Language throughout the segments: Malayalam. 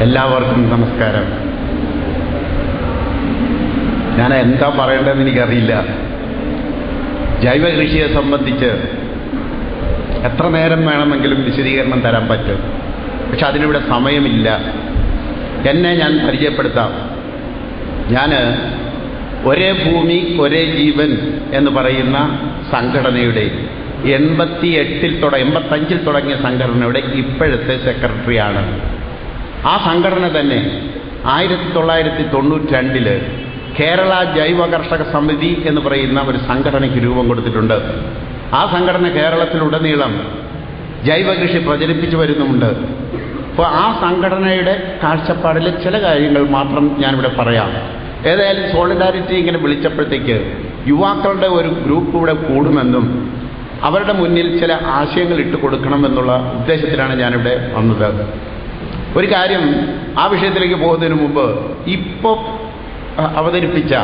എല്ലാവർക്കും നമസ്കാരം. ഞാൻ എന്താ പറയേണ്ടതെന്ന് എനിക്കറിയില്ല. ജൈവ കൃഷിയെ സംബന്ധിച്ച് എത്ര നേരം വേണമെങ്കിലും വിശദീകരണം തരാൻ പറ്റും. പക്ഷെ അതിനിവിടെ സമയമില്ല. എന്നെ ഞാൻ പരിചയപ്പെടുത്താം. ഞാൻ ഒരേ ഭൂമി ഒരേ ജീവൻ എന്ന് പറയുന്ന സംഘടനയുടെ എൺപത്തി എട്ടിൽ തുട എൺപത്തഞ്ചിൽ തുടങ്ങിയ സംഘടനയുടെ ഇപ്പോഴത്തെ സെക്രട്ടറിയാണ്. ആ സംഘടന തന്നെ ആയിരത്തി തൊള്ളായിരത്തി തൊണ്ണൂറ്റി രണ്ടിൽ കേരള ജൈവ കർഷക സമിതി എന്ന് പറയുന്ന ഒരു സംഘടനയ്ക്ക് രൂപം കൊടുത്തിട്ടുണ്ട്. ആ സംഘടന കേരളത്തിലുടനീളം ജൈവ കൃഷി പ്രചരിപ്പിച്ചു വരുന്നുമുണ്ട്. അപ്പോൾ ആ സംഘടനയുടെ കാഴ്ചപ്പാടിലെ ചില കാര്യങ്ങൾ മാത്രം ഞാനിവിടെ പറയാം. ഏതായാലും സോളിഡാരിറ്റി ഇങ്ങനെ വിളിച്ചപ്പോഴത്തേക്ക് യുവാക്കളുടെ ഒരു ഗ്രൂപ്പ് ഇവിടെ കൂടുമെന്നും അവരുടെ മുന്നിൽ ചില ആശയങ്ങൾ ഇട്ട് കൊടുക്കണമെന്നുള്ള ഉദ്ദേശത്തിലാണ് ഞാനിവിടെ വന്നത്. ഒരു കാര്യം ആ വിഷയത്തിലേക്ക് പോകുന്നതിന് മുമ്പ് ഇപ്പോൾ അവതരിപ്പിച്ച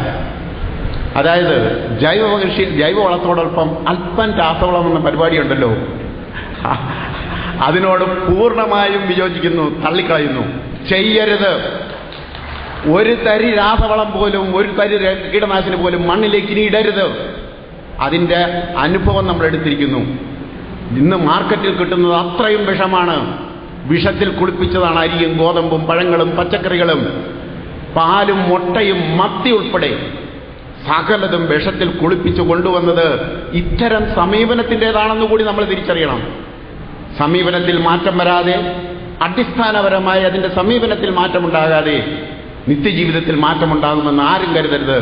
അതായത് ജൈവ കൃഷി ജൈവ വളത്തോടൊപ്പം അല്പം രാസവളം എന്ന പരിപാടിയുണ്ടല്ലോ. അതിനോട് പൂർണമായും വിയോജിക്കുന്നു തള്ളിക്കളയുന്നു. ചെയ്യരുത്. ഒരു തരി രാസവളം പോലും ഒരു തരി കീടനാശിനി പോലും മണ്ണിലേക്ക് ഇനി ഇടരുത്. അതിന്റെ അനുഭവം നമ്മൾ എടുത്തിരിക്കുന്നു. ഇന്ന് മാർക്കറ്റിൽ കിട്ടുന്നത് അത്രയും വിഷമാണ്. വിഷത്തിൽ കുളിപ്പിച്ചതാണ് അരിയും ഗോതമ്പും പഴങ്ങളും പച്ചക്കറികളും. പാലും മുട്ടയും മത്തി ഉൾപ്പെടെ സകലതും വിഷത്തിൽ കുളിപ്പിച്ചു കൊണ്ടുവന്നത് ഇത്തരം സമീപനത്തിന്റെതാണെന്ന് കൂടി നമ്മൾ തിരിച്ചറിയണം. സമീപനത്തിൽ മാറ്റം വരാതെ അടിസ്ഥാനപരമായി അതിന്റെ സമീപനത്തിൽ മാറ്റമുണ്ടാകാതെ നിത്യജീവിതത്തിൽ മാറ്റമുണ്ടാകുമെന്ന് ആരും കരുതരുത്.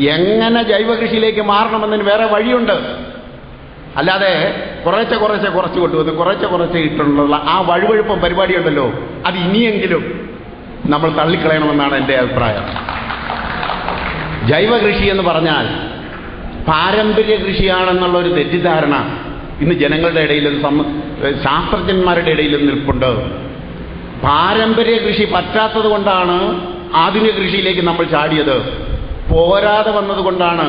എങ്ങനെ ജൈവകൃഷിയിലേക്ക് മാറണമെന്നതിന് വേറെ വഴിയുണ്ട്. അല്ലാതെ കുറേശ്ശെ കുറേശ്ശെ കുറച്ച് കൊണ്ടുവന്ന് കുറേശ്ശെ കുറച്ച് ഇട്ടുള്ള ആ വഴുവഴുപ്പം പരിപാടിയുണ്ടല്ലോ. അത് ഇനിയെങ്കിലും നമ്മൾ തള്ളിക്കളയണമെന്നാണ് എന്റെ അഭിപ്രായം. ജൈവ കൃഷി എന്ന് പറഞ്ഞാൽ പാരമ്പര്യ കൃഷിയാണെന്നുള്ള ഒരു തെറ്റിദ്ധാരണ ഇന്ന് ജനങ്ങളുടെ ഇടയിലും ശാസ്ത്രജ്ഞന്മാരുടെ ഇടയിലും നിൽപ്പുണ്ട്. പാരമ്പര്യ കൃഷി പറ്റാത്തത് കൊണ്ടാണ് ആധുനിക കൃഷിയിലേക്ക് നമ്മൾ ചാടിയത്. പോരാതെ വന്നതുകൊണ്ടാണ്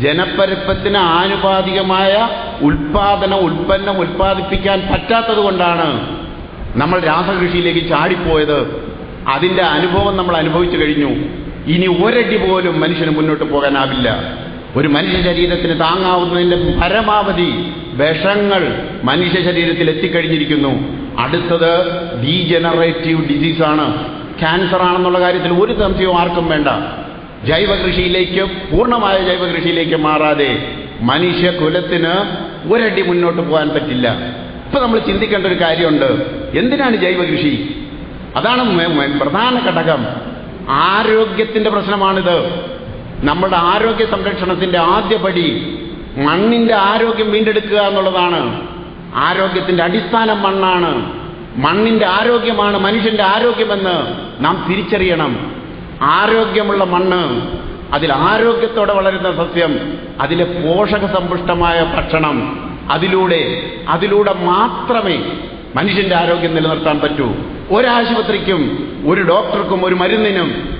ജനപ്പരപ്പത്തിന് ആനുപാതികമായ ഉൽപാദനം ഉൽപ്പന്നം ഉൽപ്പാദിപ്പിക്കാൻ പറ്റാത്തത് കൊണ്ടാണ് നമ്മൾ രാസകൃഷിയിലേക്ക് ചാടിപ്പോയത്. അതിന്റെ അനുഭവം നമ്മൾ അനുഭവിച്ചു കഴിഞ്ഞു. ഇനി ഒരടി പോലും മനുഷ്യന് മുന്നോട്ട് പോകാനാവില്ല. ഒരു മനുഷ്യ ശരീരത്തിന് താങ്ങാവുന്നതിന്റെ പരമാവധി വിഷങ്ങൾ മനുഷ്യ ശരീരത്തിൽ എത്തിക്കഴിഞ്ഞിരിക്കുന്നു. അടുത്തത് ഡീജനറേറ്റീവ് ഡിസീസാണ് ക്യാൻസർ ആണെന്നുള്ള കാര്യത്തിൽ ഒരു സംശയവും ആർക്കും വേണ്ട. ജൈവകൃഷിയിലേക്ക് പൂർണമായ ജൈവകൃഷിയിലേക്ക് മാറാതെ മനുഷ്യ കുലത്തിന് ഒരടി മുന്നോട്ട് പോകാൻ പറ്റില്ല. ഇപ്പൊ നമ്മൾ ചിന്തിക്കേണ്ട ഒരു കാര്യമുണ്ട്. എന്തിനാണ് ജൈവ കൃഷി? അതാണ് പ്രധാന ഘടകം. ആരോഗ്യത്തിന്റെ പ്രശ്നമാണിത്. നമ്മുടെ ആരോഗ്യ സംരക്ഷണത്തിന്റെ ആദ്യപടി മണ്ണിന്റെ ആരോഗ്യം വീണ്ടെടുക്കുക എന്നുള്ളതാണ്. ആരോഗ്യത്തിന്റെ അടിസ്ഥാനം മണ്ണാണ്. മണ്ണിന്റെ ആരോഗ്യമാണ് മനുഷ്യന്റെ ആരോഗ്യമെന്ന് നാം തിരിച്ചറിയണം. ആരോഗ്യമുള്ള മണ്ണ് അതിൽ ആരോഗ്യത്തോടെ വളരുന്ന സസ്യം അതിലെ പോഷക സമ്പുഷ്ടമായ ഭക്ഷണം അതിലൂടെ അതിലൂടെ മാത്രമേ മനുഷ്യന്റെ ആരോഗ്യം നിലനിർത്താൻ പറ്റൂ. ഒരാശുപത്രിക്കും ഒരു ഡോക്ടർക്കും ഒരു മരുന്നിനും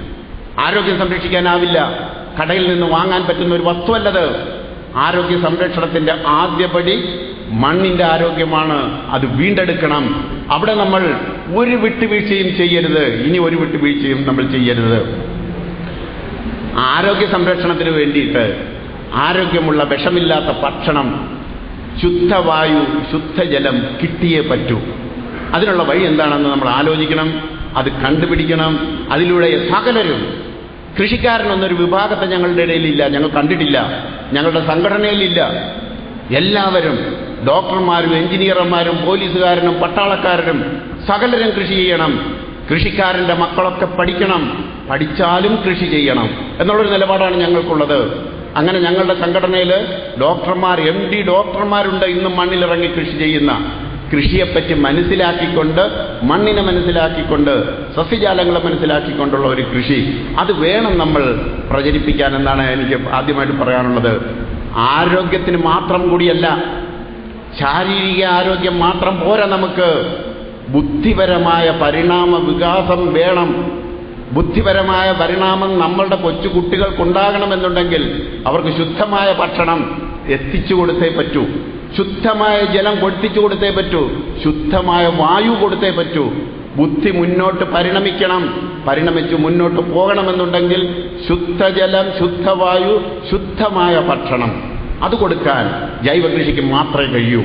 ആരോഗ്യം സംരക്ഷിക്കാനാവില്ല. കടയിൽ നിന്ന് വാങ്ങാൻ പറ്റുന്ന ഒരു വസ്തുവല്ലത്. ആരോഗ്യ സംരക്ഷണത്തിന്റെ ആദ്യപടി മണ്ണിന്റെ ആരോഗ്യമാണ്. അത് വീണ്ടെടുക്കണം. അവിടെ നമ്മൾ ഒരു വിട്ടുവീഴ്ചയും ചെയ്യരുത്. ഇനി ഒരു വിട്ടുവീഴ്ചയും നമ്മൾ ചെയ്യരുത്. ആരോഗ്യ സംരക്ഷണത്തിന് വേണ്ടിയിട്ട് ആരോഗ്യമുള്ള വിഷമില്ലാത്ത ഭക്ഷണം ശുദ്ധവായു ശുദ്ധജലം കിട്ടിയേ പറ്റൂ. അതിനുള്ള വഴി എന്താണെന്ന് നമ്മൾ ആലോചിക്കണം അത് കണ്ടുപിടിക്കണം. അതിലൂടെ സകലരും കൃഷിക്കാരനൊന്നൊരു വിഭാഗത്തെ ഞങ്ങളുടെ ഇടയിലില്ല ഞങ്ങൾ കണ്ടിട്ടില്ല ഞങ്ങളുടെ സംഘടനയിലില്ല. എല്ലാവരും ഡോക്ടർമാരും എഞ്ചിനീയർമാരും പോലീസുകാരനും പട്ടാളക്കാരനും സകലരും കൃഷി ചെയ്യണം. കൃഷിക്കാരന്റെ മക്കളൊക്കെ പഠിക്കണം. പഠിച്ചാലും കൃഷി ചെയ്യണം. എന്നുള്ളൊരു നിലപാടാണ് ഞങ്ങൾക്കുള്ളത്. അങ്ങനെ ഞങ്ങളുടെ സംഘടനയിൽ ഡോക്ടർമാർ എം ഡി ഡോക്ടർമാരുണ്ട് ഇന്നും മണ്ണിലിറങ്ങി കൃഷി ചെയ്യുന്ന. കൃഷിയെപ്പറ്റി മനസ്സിലാക്കിക്കൊണ്ട് മണ്ണിനെ മനസ്സിലാക്കിക്കൊണ്ട് സസ്യജാലങ്ങളെ മനസ്സിലാക്കിക്കൊണ്ടുള്ള ഒരു കൃഷി. അത് വേണം നമ്മൾ പ്രചരിപ്പിക്കാൻ എന്നാണ് എനിക്ക് ആദ്യമായിട്ട് പറയാനുള്ളത്. ആരോഗ്യത്തിന് മാത്രം കൂടിയല്ല ശാരീരിക ആരോഗ്യം മാത്രം പോരാ നമുക്ക്. ബുദ്ധിപരമായ പരിണാമ വികാസം വേണം. ബുദ്ധിപരമായ പരിണാമം നമ്മളുടെ കൊച്ചു കുട്ടികൾക്കുണ്ടാകണമെന്നുണ്ടെങ്കിൽ അവർക്ക് ശുദ്ധമായ ഭക്ഷണം എത്തിച്ചു കൊടുത്തേ പറ്റൂ. ശുദ്ധമായ ജലം കൊടുത്തിച്ചു കൊടുത്തേ പറ്റൂ. ശുദ്ധമായ വായു കൊടുത്തേ പറ്റൂ. ബുദ്ധി മുന്നോട്ട് പരിണമിക്കണം. പരിണമിച്ച് മുന്നോട്ട് പോകണമെന്നുണ്ടെങ്കിൽ ശുദ്ധജലം ശുദ്ധവായു ശുദ്ധമായ ഭക്ഷണം. അത് കൊടുക്കാൻ ജൈവകൃഷിക്ക് മാത്രമേ കഴിയൂ.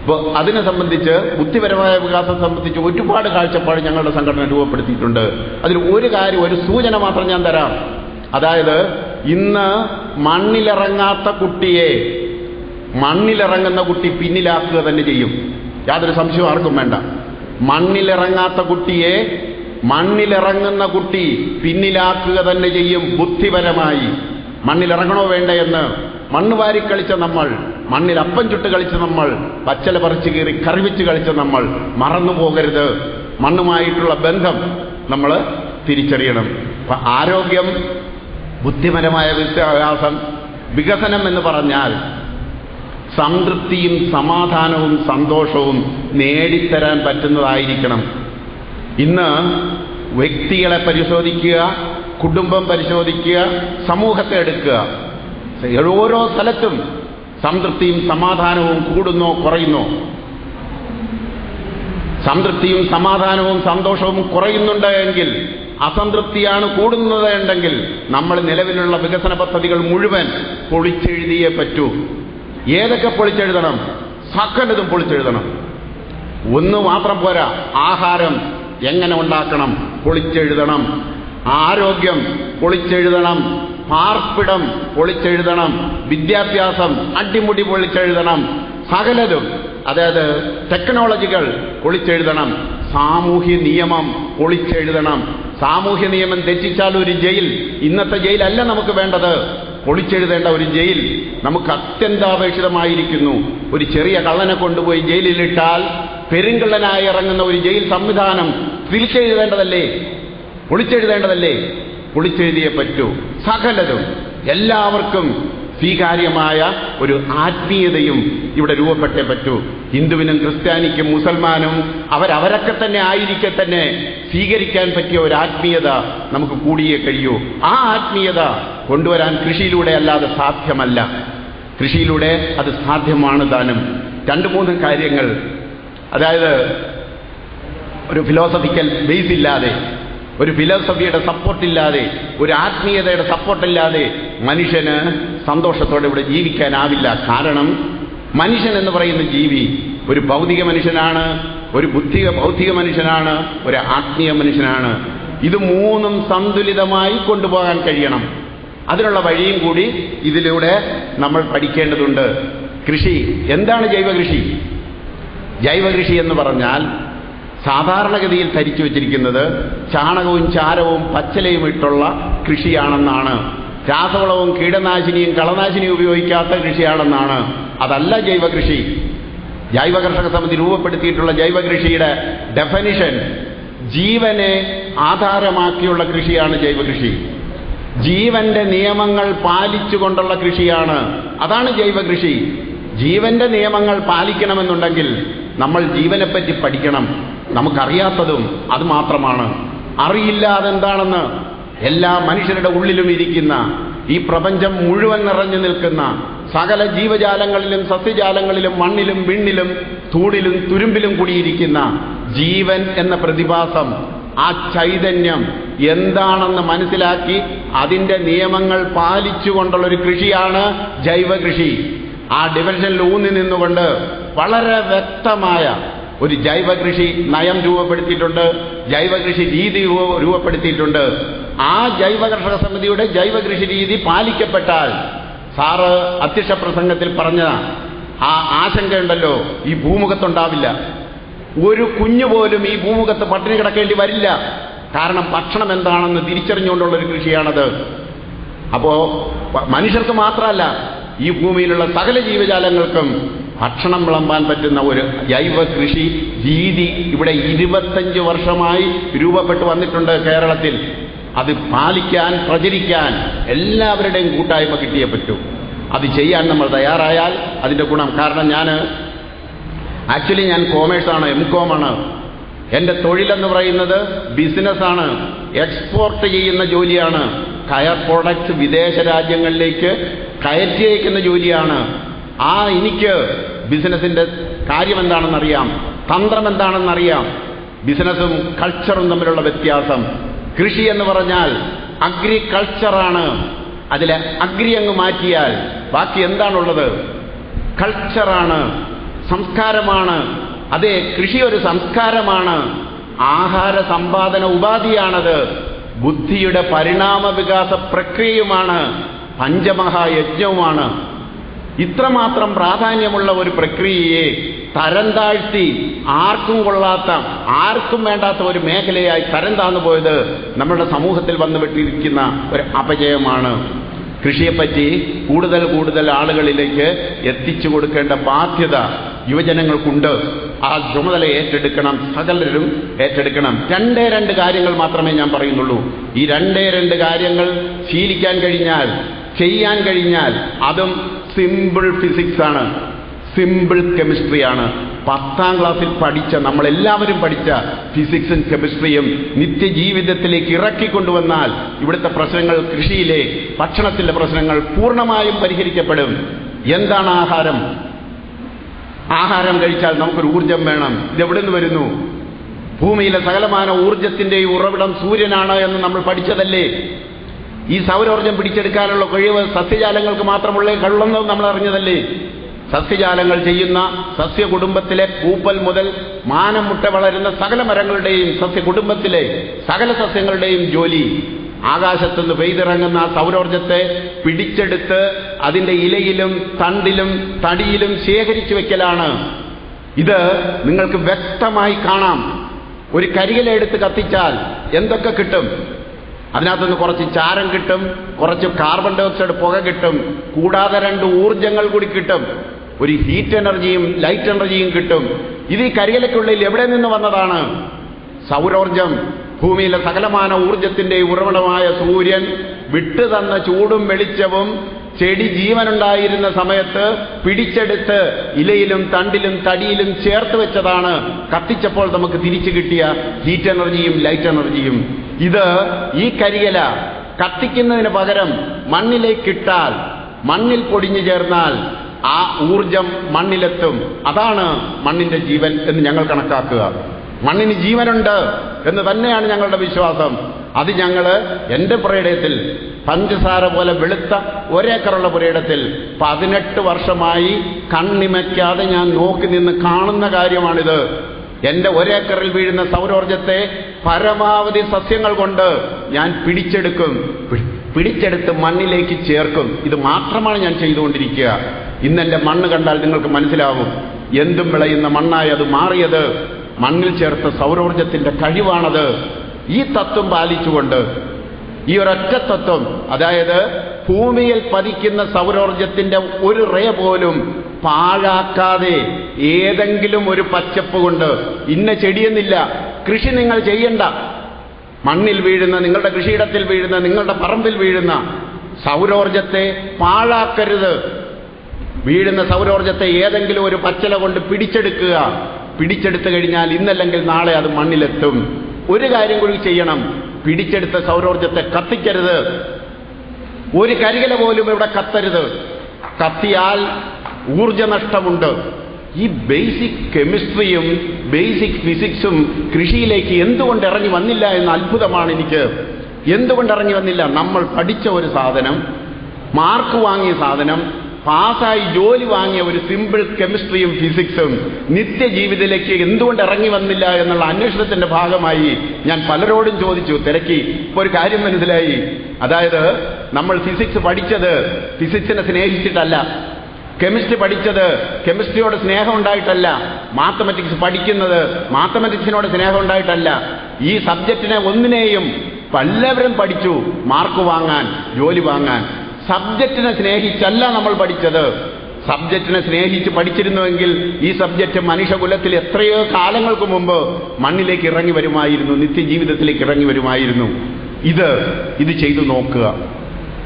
അപ്പോൾ അതിനെ സംബന്ധിച്ച് ബുദ്ധിപരമായ വികാസം സംബന്ധിച്ച് ഒരുപാട് കാഴ്ചപ്പാട് ഞങ്ങളുടെ സംഘടന രൂപപ്പെടുത്തിയിട്ടുണ്ട്. അതിൽ ഒരു കാര്യം ഒരു സൂചന മാത്രം ഞാൻ തരാം. അതായത് ഇന്ന് മണ്ണിലിറങ്ങാത്ത കുട്ടിയെ മണ്ണിലിറങ്ങുന്ന കുട്ടി പിന്നിലാക്കുക തന്നെ ചെയ്യും. യാതൊരു സംശയവും ആർക്കും വേണ്ട. മണ്ണിലിറങ്ങാത്ത കുട്ടിയെ മണ്ണിലിറങ്ങുന്ന കുട്ടി പിന്നിലാക്കുക തന്നെ ചെയ്യും ബുദ്ധിപരമായി. മണ്ണിലിറങ്ങണോ വേണ്ട എന്ന് മണ്ണ് വാരിക്കളിച്ച നമ്മൾ മണ്ണിൽ അപ്പം ചുട്ട് കളിച്ച നമ്മൾ പച്ചല പറിച്ചു കീറി കറിവിച്ച് കളിച്ച നമ്മൾ മറന്നു പോകരുത്. മണ്ണുമായിട്ടുള്ള ബന്ധം നമ്മൾ തിരിച്ചറിയണം. അപ്പൊ ആരോഗ്യം ബുദ്ധിപരമായ വിദ്യാഭ്യാസം വികസനം എന്ന് പറഞ്ഞാൽ സംതൃപ്തിയും സമാധാനവും സന്തോഷവും നേടിത്തരാൻ പറ്റുന്നതായിരിക്കണം. ഇന്ന് വ്യക്തികളെ പരിശോധിക്കുക കുടുംബം പരിശോധിക്കുക സമൂഹത്തെ എടുക്കുക. ഓരോ സ്ഥലത്തും സംതൃപ്തിയും സമാധാനവും കൂടുന്നോ കുറയുന്നോ? സംതൃപ്തിയും സമാധാനവും സന്തോഷവും കുറയുന്നുണ്ട് എങ്കിൽ അസംതൃപ്തിയാണ് കൂടുന്നത് ഉണ്ടെങ്കിൽ നമ്മൾ നിലവിലുള്ള വികസന പദ്ധതികൾ മുഴുവൻ പൊളിച്ചെഴുതിയേ പറ്റൂ. ഏതൊക്കെ പൊളിച്ചെഴുതണം? സകലതും പൊളിച്ചെഴുതണം. ഒന്ന് മാത്രം പോരാ ആഹാരം എങ്ങനെ ഉണ്ടാക്കണം? പൊളിച്ചെഴുതണം. ആരോഗ്യം പൊളിച്ചെഴുതണം. പാർപ്പിടം പൊളിച്ചെഴുതണം വിദ്യാഭ്യാസം അടിമുടി പൊളിച്ചെഴുതണം സകലതും അതായത് ടെക്നോളജികൾ പൊളിച്ചെഴുതണം സാമൂഹ്യ നിയമം പൊളിച്ചെഴുതണം. സാമൂഹ്യ നിയമം തെറ്റിച്ചാൽ ഒരു ജയിൽ ഇന്നത്തെ ജയിലല്ല നമുക്ക് വേണ്ടത്. പൊളിച്ചെഴുതേണ്ട ഒരു ജയിൽ നമുക്ക് അത്യന്താപേക്ഷിതമായിരിക്കുന്നു. ഒരു ചെറിയ കള്ളനെ കൊണ്ടുപോയി ജയിലിലിട്ടാൽ പെരുങ്കള്ളനായി ഇറങ്ങുന്ന ഒരു ജയിൽ സംവിധാനം തിരിച്ചെഴുതേണ്ടതല്ലേ? പൊളിച്ചെഴുതേണ്ടതല്ലേ? പൊളിച്ചെഴുതിയേ പറ്റൂ. സകലതും എല്ലാവർക്കും സ്വീകാര്യമായ ഒരു ആത്മീയതയും ഇവിടെ രൂപപ്പെട്ടേ പറ്റൂ. ഹിന്ദുവിനും ക്രിസ്ത്യാനിക്കും മുസൽമാനും അവരവരൊക്കെ തന്നെ ആയിരിക്കെ തന്നെ സ്വീകരിക്കാൻ പറ്റിയ ഒരു ആത്മീയത നമുക്ക് കൂടിയേ കഴിയൂ. ആ ആത്മീയത കൊണ്ടുവരാൻ കൃഷിയിലൂടെ അല്ലാതെ സാധ്യമല്ല. കൃഷിയിലൂടെ അത് സാധ്യമാണ് താനും. രണ്ട് മൂന്ന് കാര്യങ്ങൾ. അതായത് ഒരു ഫിലോസഫിക്കൽ ബേസ് ഇല്ലാതെ ഒരു ഫിലോസഫിയുടെ സപ്പോർട്ടില്ലാതെ ഒരു ആത്മീയതയുടെ സപ്പോർട്ടില്ലാതെ മനുഷ്യന് സന്തോഷത്തോടെ ഇവിടെ ജീവിക്കാനാവില്ല. കാരണം മനുഷ്യൻ എന്ന് പറയുന്ന ജീവി ഒരു ഭൗതിക മനുഷ്യനാണ് ഒരു ബുദ്ധിക ഭൗതിക മനുഷ്യനാണ് ഒരു ആത്മീയ മനുഷ്യനാണ്. ഇത് മൂന്നും സന്തുലിതമായി കൊണ്ടുപോകാൻ കഴിയണം. അതിനുള്ള വഴിയും കൂടി ഇതിലൂടെ നമ്മൾ പഠിക്കേണ്ടതുണ്ട്. കൃഷി. എന്താണ് ജൈവകൃഷി? ജൈവകൃഷി എന്ന് പറഞ്ഞാൽ സാധാരണഗതിയിൽ ധരിച്ചു വച്ചിരിക്കുന്നത് ചാണകവും ചാരവും പച്ചലയും ഇട്ടുള്ള കൃഷിയാണെന്നാണ്. രാസവളവും കീടനാശിനിയും കളനാശിനിയും ഉപയോഗിക്കാത്ത കൃഷിയാണെന്നാണ്. അതല്ല ജൈവ കൃഷി ജൈവ കർഷക സമിതി രൂപപ്പെടുത്തിയിട്ടുള്ള ജൈവ കൃഷിയുടെ ഡെഫനിഷൻ ജീവനെ ആധാരമാക്കിയുള്ള കൃഷിയാണ് ജൈവ കൃഷി ജീവന്റെ നിയമങ്ങൾ പാലിച്ചുകൊണ്ടുള്ള കൃഷിയാണ്. അതാണ് ജൈവ കൃഷി ജീവന്റെ നിയമങ്ങൾ പാലിക്കണമെന്നുണ്ടെങ്കിൽ നമ്മൾ ജീവനെപ്പറ്റി പഠിക്കണം. നമുക്കറിയാത്തതും അത് മാത്രമാണ്. അറിയില്ല എല്ലാ മനുഷ്യരുടെ ഉള്ളിലും ഇരിക്കുന്ന ഈ പ്രപഞ്ചം മുഴുവൻ നിറഞ്ഞു നിൽക്കുന്ന സകല ജീവജാലങ്ങളിലും സസ്യജാലങ്ങളിലും മണ്ണിലും വിണ്ണിലും തൂടിലും തുരുമ്പിലും കൂടിയിരിക്കുന്ന ജീവൻ എന്ന പ്രതിഭാസം ആ ചൈതന്യം എന്താണെന്ന് മനസ്സിലാക്കി അതിന്റെ നിയമങ്ങൾ പാലിച്ചുകൊണ്ടുള്ള ഒരു കൃഷിയാണ് ജൈവകൃഷി. ആ ഡിവിഷനിൽ ഊന്നി നിന്നുകൊണ്ട് വളരെ വ്യക്തമായ ഒരു ജൈവകൃഷി നയം രൂപപ്പെടുത്തിയിട്ടുണ്ട് ജൈവകൃഷി രീതി രൂപ- രൂപപ്പെടുത്തിയിട്ടുണ്ട്. ആ ജൈവ കർഷക സമിതിയുടെ ജൈവ കൃഷി രീതി പാലിക്കപ്പെട്ടാൽ സാറ് അധ്യക്ഷ പ്രസംഗത്തിൽ പറഞ്ഞ ആ ആശങ്കയുണ്ടല്ലോ ഈ ഭൂമുഖത്തുണ്ടാവില്ല. ഒരു കുഞ്ഞു പോലും ഈ ഭൂമുഖത്ത് പട്ടിണി കിടക്കേണ്ടി വരില്ല. കാരണം ഭക്ഷണം എന്താണെന്ന് തിരിച്ചറിഞ്ഞുകൊണ്ടുള്ള ഒരു കൃഷിയാണത്. അപ്പോ മനുഷ്യർക്ക് മാത്രമല്ല ഈ ഭൂമിയിലുള്ള സകല ജീവജാലങ്ങൾക്കും ഭക്ഷണം വിളമ്പാൻ പറ്റുന്ന ഒരു ജൈവ കൃഷി രീതി ഇവിടെ ഇരുപത്തഞ്ച് വർഷമായി രൂപപ്പെട്ടു വന്നിട്ടുണ്ട് കേരളത്തിൽ. അത് പാലിക്കാൻ പ്രചരിക്കാൻ എല്ലാവരുടെയും കൂട്ടായ്മ കിട്ടിയേ പറ്റൂ. അത് ചെയ്യാൻ നമ്മൾ തയ്യാറായാൽ അതിന്റെ ഗുണം. കാരണം ഞാൻ ആക്ച്വലി ഞാൻ കോമേഴ്സാണ് എം കോമാണ് എന്റെ തൊഴിലെന്ന് പറയുന്നത് ബിസിനസ്സാണ് എക്സ്പോർട്ട് ചെയ്യുന്ന ജോലിയാണ്. കയർ പ്രോഡക്ട്സ് വിദേശ രാജ്യങ്ങളിലേക്ക് കയറ്റി അയക്കുന്ന ജോലിയാണ്. ആ എനിക്ക് ബിസിനസിന്റെ കാര്യം എന്താണെന്നറിയാം തന്ത്രം എന്താണെന്നറിയാം ബിസിനസ്സും കൾച്ചറും തമ്മിലുള്ള വ്യത്യാസം. കൃഷി എന്ന് പറഞ്ഞാൽ അഗ്രികൾച്ചറാണ്. അതിലെ അഗ്രി അങ്ങ് മാറ്റിയാൽ ബാക്കി എന്താണുള്ളത്? കൾച്ചറാണ് സംസ്കാരമാണ്. അതെ കൃഷി ഒരു സംസ്കാരമാണ്. ആഹാര സമ്പാദന ഉപാധിയാണത്. ബുദ്ധിയുടെ പരിണാമ വികാസ പ്രക്രിയയുമാണ്. പഞ്ചമഹായജ്ഞവുമാണ്. ഇത്രമാത്രം പ്രാധാന്യമുള്ള ഒരു പ്രക്രിയയെ തരം താഴ്ത്തി ആർക്കും കൊള്ളാത്ത ആർക്കും വേണ്ടാത്ത ഒരു മേഖലയായി തരം താന്നു പോയത് നമ്മുടെ സമൂഹത്തിൽ വന്നുവിട്ടിരിക്കുന്ന ഒരു അപജയമാണ്. കൃഷിയെപ്പറ്റി കൂടുതൽ കൂടുതൽ ആളുകളിലേക്ക് എത്തിച്ചു കൊടുക്കേണ്ട ബാധ്യത യുവജനങ്ങൾക്കുണ്ട്. ആ ചുമതല ഏറ്റെടുക്കണം സകലരും ഏറ്റെടുക്കണം. രണ്ടേ രണ്ട് കാര്യങ്ങൾ മാത്രമേ ഞാൻ പറയുന്നുള്ളൂ. ഈ രണ്ടേ രണ്ട് കാര്യങ്ങൾ ശീലിക്കാൻ കഴിഞ്ഞാൽ ചെയ്യാൻ കഴിഞ്ഞാൽ അതും സിമ്പിൾ ഫിസിക്സ് ആണ്. സിമ്പിൾ കെമിസ്ട്രിയാണ് പത്താം ക്ലാസ്സിൽ പഠിച്ച നമ്മളെല്ലാവരും പഠിച്ച ഫിസിക്സും കെമിസ്ട്രിയും നിത്യജീവിതത്തിലേക്ക് ഇറക്കിക്കൊണ്ടുവന്നാൽ ഇവിടുത്തെ പ്രശ്നങ്ങൾ കൃഷിയിലെ ഭക്ഷണത്തിലെ പ്രശ്നങ്ങൾ പൂർണമായും പരിഹരിക്കപ്പെടും. എന്താണ് ആഹാരം? ആഹാരം കഴിച്ചാൽ നമുക്കൊരു ഊർജം വേണം. ഇതെവിടെ നിന്ന് വരുന്നു? ഭൂമിയിലെ സകലമാന ഊർജത്തിന്റെ ഉറവിടം സൂര്യനാണ് എന്ന് നമ്മൾ പഠിച്ചതല്ലേ? ഈ സൗരോർജം പിടിച്ചെടുക്കാനുള്ള കഴിവ് സസ്യജാലങ്ങൾക്ക് മാത്രമുള്ള കഴിവെന്ന് നമ്മൾ അറിഞ്ഞതല്ലേ? സസ്യജാലങ്ങൾ ചെയ്യുന്ന സസ്യകുടുംബത്തിലെ പൂപ്പൽ മുതൽ മാനം മുട്ട വളരുന്ന സകല മരങ്ങളുടെയും സസ്യകുടുംബത്തിലെ സകല സസ്യങ്ങളുടെയും ജോലി. ആകാശത്തുനിന്ന് പെയ്തിറങ്ങുന്ന ആ സൗരോർജത്തെ പിടിച്ചെടുത്ത് അതിന്റെ ഇലയിലും തണ്ടിലും തടിയിലും ശേഖരിച്ചു വെക്കലാണ്. ഇത് നിങ്ങൾക്ക് വ്യക്തമായി കാണാം. ഒരു കരികലെടുത്ത് കത്തിച്ചാൽ എന്തൊക്കെ കിട്ടും? അതിനകത്തുനിന്ന് കുറച്ച് ചാരം കിട്ടും കുറച്ച് കാർബൺ ഡൈ ഓക്സൈഡ് പുക കിട്ടും കൂടാതെ രണ്ട് ഊർജങ്ങൾ കൂടി കിട്ടും. ഒരു ഹീറ്റ് എനർജിയും ലൈറ്റ് എനർജിയും കിട്ടും. ഇത് ഈ കരികലയ്ക്കുള്ളിൽ എവിടെ നിന്ന് വന്നതാണ്? സൗരോർജം ഭൂമിയിലെ സകലമാന ഊർജത്തിന്റെ ഉറവിടമായ സൂര്യൻ വിട്ടുതന്ന ചൂടും വെളിച്ചവും ചെടി ജീവനുണ്ടായിരുന്ന സമയത്ത് പിടിച്ചെടുത്ത് ഇലയിലും തണ്ടിലും തടിയിലും ചേർത്ത് വെച്ചതാണ്. കത്തിച്ചപ്പോൾ നമുക്ക് തിരിച്ചു കിട്ടിയ ഹീറ്റ് എനർജിയും ലൈറ്റ് എനർജിയും ഇത് ഈ കരികല കത്തിക്കുന്നതിന് പകരം മണ്ണിലേക്കിട്ടാൽ മണ്ണിൽ പൊടിഞ്ഞു ചേർന്നാൽ ആ ഊർജം മണ്ണിലെത്തും. അതാണ് മണ്ണിന്റെ ജീവൻ എന്ന് ഞങ്ങൾ കണക്കാക്കുക. മണ്ണിന് ജീവനുണ്ട് എന്ന് തന്നെയാണ് ഞങ്ങളുടെ വിശ്വാസം. അത് ഞങ്ങൾ എന്റെ പുരയിടത്തിൽ പഞ്ചസാര പോലെ വെളുത്ത ഒരേക്കറുള്ള പുരയിടത്തിൽ പതിനെട്ട് വർഷമായി കണ്ണിമയ്ക്കാതെ ഞാൻ നോക്കി നിന്ന് കാണുന്ന കാര്യമാണിത്. എന്റെ ഒരേക്കറിൽ വീഴുന്ന സൗരോർജത്തെ പരമാവധി സസ്യങ്ങൾ കൊണ്ട് ഞാൻ പിടിച്ചെടുക്കും. പിടിച്ചെടുത്ത് മണ്ണിലേക്ക് ചേർക്കും. ഇത് മാത്രമാണ് ഞാൻ ചെയ്തുകൊണ്ടിരിക്കുക. ഇന്നെന്റെ മണ്ണ് കണ്ടാൽ നിങ്ങൾക്ക് മനസ്സിലാവും. എന്തും വിളയുന്ന മണ്ണായി അത് മാറിയത് മണ്ണിൽ ചേർത്ത സൗരോർജത്തിന്റെ കഴിവാണത്. ഈ തത്വം പാലിച്ചുകൊണ്ട് ഈ ഒരൊറ്റ തത്വം അതായത് ഭൂമിയിൽ പതിക്കുന്ന സൗരോർജത്തിന്റെ ഒരു റേ പോലും പാഴാക്കാതെ ഏതെങ്കിലും ഒരു പച്ചപ്പ് കൊണ്ട് ഇന്ന ചെടിയെന്നില്ല. കൃഷി നിങ്ങൾ ചെയ്യണ്ട. മണ്ണിൽ വീഴുന്ന നിങ്ങളുടെ കൃഷിയിടത്തിൽ വീഴുന്ന നിങ്ങളുടെ പറമ്പിൽ വീഴുന്ന സൗരോർജത്തെ പാഴാക്കരുത്. വീഴുന്ന സൗരോർജത്തെ ഏതെങ്കിലും ഒരു പച്ചല കൊണ്ട് പിടിച്ചെടുക്കുക. പിടിച്ചെടുത്തു കഴിഞ്ഞാൽ ഇന്നല്ലെങ്കിൽ നാളെ അത് മണ്ണിലെത്തും. ഒരു കാര്യം കൂടി ചെയ്യണം. പിടിച്ചെടുത്ത സൗരോർജത്തെ കത്തിക്കരുത്. ഒരു കരികല പോലും ഇവിടെ കത്തരുത്. കത്തിയാൽ ഊർജനഷ്ടമുണ്ട്. ഈ ബേസിക് കെമിസ്ട്രിയും ബേസിക് ഫിസിക്സും കൃഷിയിലേക്ക് എന്തുകൊണ്ട് ഇറങ്ങി വന്നില്ല എന്ന അത്ഭുതമാണ് എനിക്ക്. എന്തുകൊണ്ട് ഇറങ്ങി വന്നില്ല? നമ്മൾ പഠിച്ച ഒരു സാധനം മാർക്ക് വാങ്ങിയ സാധനം പാസ്സായി ജോലി വാങ്ങിയ ഒരു സിമ്പിൾ കെമിസ്ട്രിയും ഫിസിക്സും നിത്യജീവിതത്തിലേക്ക് എന്തുകൊണ്ട് ഇറങ്ങി വന്നില്ല എന്നുള്ള അന്വേഷണത്തിന്റെ ഭാഗമായി ഞാൻ പലരോടും ചോദിച്ചു തിരക്കി ഇപ്പൊ ഒരു കാര്യം മനസ്സിലായി. അതായത് നമ്മൾ ഫിസിക്സ് പഠിച്ചത് ഫിസിക്സിനെ സ്നേഹിച്ചിട്ടല്ല. കെമിസ്ട്രി പഠിച്ചത് കെമിസ്ട്രിയോട് സ്നേഹം ഉണ്ടായിട്ടല്ല. മാത്തമാറ്റിക്സ് പഠിക്കുന്നത് മാത്തമാറ്റിക്സിനോട് സ്നേഹം ഉണ്ടായിട്ടല്ല. ഈ സബ്ജക്റ്റിനെ ഒന്നിനെയും എല്ലാവരും പഠിച്ചു. മാർക്ക് വാങ്ങാൻ ജോലി വാങ്ങാൻ. സബ്ജക്റ്റിനെ സ്നേഹിച്ചല്ല നമ്മൾ പഠിച്ചത്. സബ്ജക്റ്റിനെ സ്നേഹിച്ച് പഠിച്ചിരുന്നുവെങ്കിൽ ഈ സബ്ജക്റ്റ് മനുഷ്യകുലത്തിൽ എത്രയോ കാലങ്ങൾക്ക് മുമ്പ് മണ്ണിലേക്ക് ഇറങ്ങി വരുമായിരുന്നു നിത്യജീവിതത്തിലേക്ക് ഇറങ്ങി വരുമായിരുന്നു. ഇത് ഇത് ചെയ്തു നോക്കുക.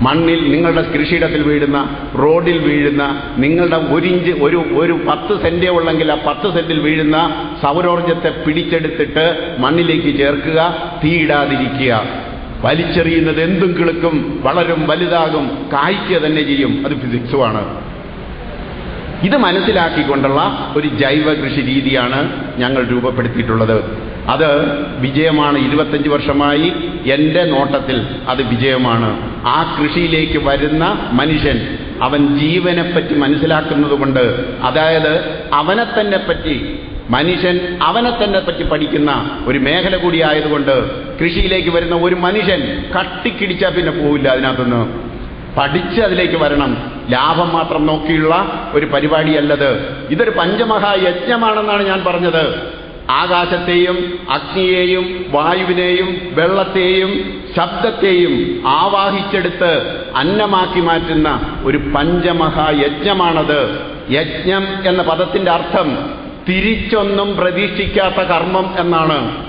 മണ്ണിൽ നിങ്ങളുടെ കൃഷിയിടത്തിൽ വീഴുന്ന റോഡിൽ വീഴുന്ന നിങ്ങളുടെ ഒരിഞ്ച് ഒരു ഒരു പത്ത് സെന്റേ ഉള്ളെങ്കിൽ ആ പത്ത് സെന്റിൽ വീഴുന്ന സൗരോർജത്തെ പിടിച്ചെടുത്തിട്ട് മണ്ണിലേക്ക് ചേർക്കുക തീയിടാതിരിക്കുക. വലിച്ചെറിയുന്നത് എന്തും കിളുക്കും വളരും വലുതാകും കായ്ക്കുക തന്നെ ചെയ്യും. അത് ഫിസിക്സുമാണ് ഇത് മനസ്സിലാക്കിക്കൊണ്ടുള്ള ഒരു ജൈവ കൃഷി രീതിയാണ് ഞങ്ങൾ രൂപപ്പെടുത്തിയിട്ടുള്ളത്. അത് വിജയമാണ് ഇരുപത്തഞ്ച് വർഷമായി എന്റെ നോട്ടത്തിൽ അത് വിജയമാണ്. ആ കൃഷിയിലേക്ക് വരുന്ന മനുഷ്യൻ അവൻ ജീവനെപ്പറ്റി മനസ്സിലാക്കുന്നതുകൊണ്ട് അതായത് അവനെ തന്നെ പറ്റി മനുഷ്യൻ അവനെ തന്നെ പറ്റി പഠിക്കുന്ന ഒരു മേഖല കൂടി ആയതുകൊണ്ട് കൃഷിയിലേക്ക് വരുന്ന ഒരു മനുഷ്യൻ കട്ടിക്കിടിച്ചാൽ പിന്നെ പോവില്ല അതിനകത്തുനിന്ന്. പഠിച്ച് അതിലേക്ക് വരണം. ലാഭം മാത്രം നോക്കിയുള്ള ഒരു പരിപാടിയല്ലത്. ഇതൊരു പഞ്ചമഹായജ്ഞമാണെന്നാണ് ഞാൻ പറഞ്ഞത്. ആകാശത്തെയും അഗ്നിയെയും വായുവിനെയും വെള്ളത്തെയും ശബ്ദത്തെയും ആവാഹിച്ചെടുത്ത് അന്നമാക്കി മാറ്റുന്ന ഒരു പഞ്ചമഹായജ്ഞമാണത് യജ്ഞം എന്ന പദത്തിന്റെ അർത്ഥം തിരിച്ചൊന്നും പ്രതീക്ഷിക്കാത്ത കർമ്മം എന്നാണ്.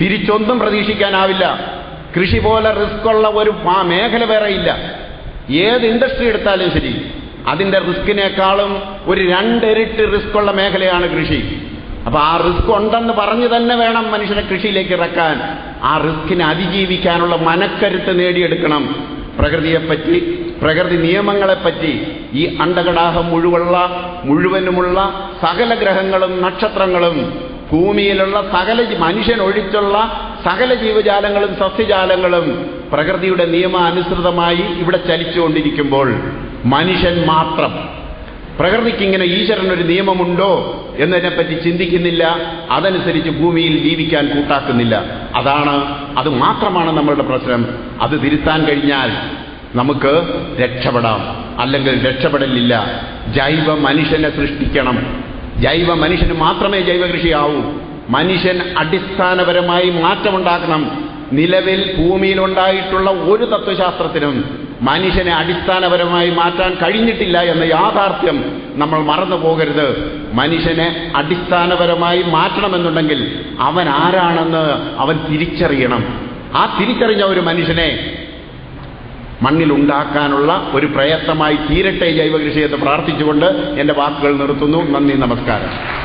തിരിച്ചൊന്നും പ്രതീക്ഷിക്കാനാവില്ല. കൃഷി പോലെ റിസ്ക് ഉള്ള ഒരു മേഖല വേറെ ഇല്ല. ഏത് ഇൻഡസ്ട്രി എടുത്താലും ശരി അതിന്റെ റിസ്കിനേക്കാളും ഒരു രണ്ടിരട്ടി റിസ്ക് ഉള്ള മേഖലയാണ് കൃഷി. അപ്പൊ ആ റിസ്ക് ഉണ്ടെന്ന് പറഞ്ഞു തന്നെ വേണം മനുഷ്യനെ കൃഷിയിലേക്ക് ഇറക്കാൻ. ആ റിസ്കിനെ അതിജീവിക്കാനുള്ള മനക്കരുത്ത് നേടിയെടുക്കണം. പ്രകൃതിയെപ്പറ്റി പ്രകൃതി നിയമങ്ങളെപ്പറ്റി ഈ അണ്ടകടാഹം മുഴുവുള്ള മുഴുവനുമുള്ള സകല ഗ്രഹങ്ങളും നക്ഷത്രങ്ങളും ഭൂമിയിലുള്ള സകല മനുഷ്യനൊഴിച്ചുള്ള സകല ജീവജാലങ്ങളും സസ്യജാലങ്ങളും പ്രകൃതിയുടെ നിയമാനുസൃതമായി ഇവിടെ ചലിച്ചുകൊണ്ടിരിക്കുമ്പോൾ മനുഷ്യൻ മാത്രം. പ്രകൃതിക്ക് ഇങ്ങനെ ഈശ്വരൻ ഒരു നിയമമുണ്ടോ എന്നതിനെപ്പറ്റി ചിന്തിക്കുന്നില്ല. അതനുസരിച്ച് ഭൂമിയിൽ ജീവിക്കാൻ കൂട്ടാക്കുന്നില്ല. അതാണ് അത് മാത്രമാണ് നമ്മളുടെ പ്രശ്നം. അത് തിരുത്താൻ കഴിഞ്ഞാൽ നമുക്ക് രക്ഷപ്പെടാം. അല്ലെങ്കിൽ രക്ഷപ്പെടലില്ല. ജൈവ മനുഷ്യനെ സൃഷ്ടിക്കണം. ജൈവ മനുഷ്യന് മാത്രമേ ജൈവകൃഷിയാവൂ മനുഷ്യൻ അടിസ്ഥാനപരമായി മാറ്റമുണ്ടാക്കണം. നിലവിൽ ഭൂമിയിലുണ്ടായിട്ടുള്ള ഒരു തത്വശാസ്ത്രത്തിനും മനുഷ്യനെ അടിസ്ഥാനപരമായി മാറ്റാൻ കഴിഞ്ഞിട്ടില്ല എന്ന യാഥാർത്ഥ്യം നമ്മൾ മറന്നു പോകരുത്. മനുഷ്യനെ അടിസ്ഥാനപരമായി മാറ്റണമെന്നുണ്ടെങ്കിൽ അവൻ ആരാണെന്ന് അവൻ തിരിച്ചറിയണം. ആ തിരിച്ചറിഞ്ഞ ഒരു മനുഷ്യനെ മണ്ണിലുണ്ടാക്കാനുള്ള ഒരു പ്രയത്നമായി തീരട്ടെ ജൈവകൃഷി എന്ന് പ്രാർത്ഥിച്ചുകൊണ്ട് എന്റെ വാക്കുകൾ നിർത്തുന്നു. നന്ദി നമസ്കാരം.